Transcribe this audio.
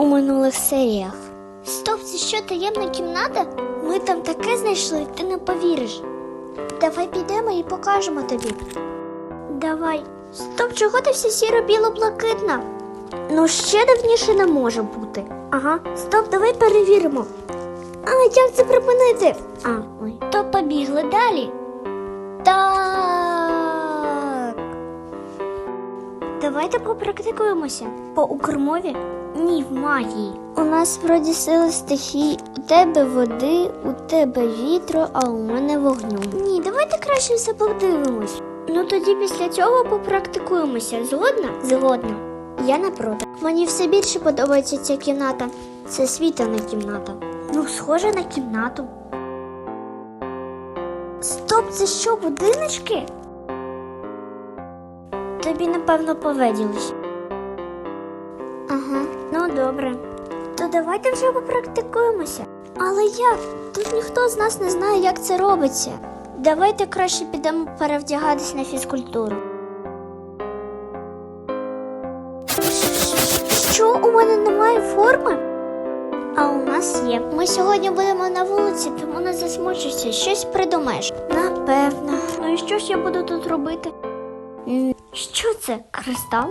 у минулих серіях. Стоп, це що таємна кімната? Ми там таке знайшли, ти не повіриш. Давай підемо і покажемо тобі. Давай. Стоп, чого ти вся сіро біло-блакитна? Ну, ще давніше не може бути. Ага, стоп, давай перевіримо. А, як це припинити? А, ой. То побігли далі. Так. Давайте попрактикуємося. По укрмові? Ні, в магії. У нас вроді сили стихій. У тебе води, у тебе вітру, а у мене вогню. Ні, давайте краще все подивимось. Ну тоді після цього попрактикуємося. Згодна? Згодна. Я не проти. Мені все більше подобається ця кімната. Це світлана кімната. Ну, схоже на кімнату. Стоп, це що, будиночки? Тобі, напевно, поведілось. Ага, ну добре. То давайте вже попрактикуємося. Але як? Тут ніхто з нас не знає, як це робиться. Давайте краще підемо перевдягатись на фізкультуру. Що у мене немає форми? А у нас є. Ми сьогодні будемо на вулиці, тому не засмучуйся, щось придумаєш. Напевно. Ну і що ж я буду тут робити? М, Що це? Кристал?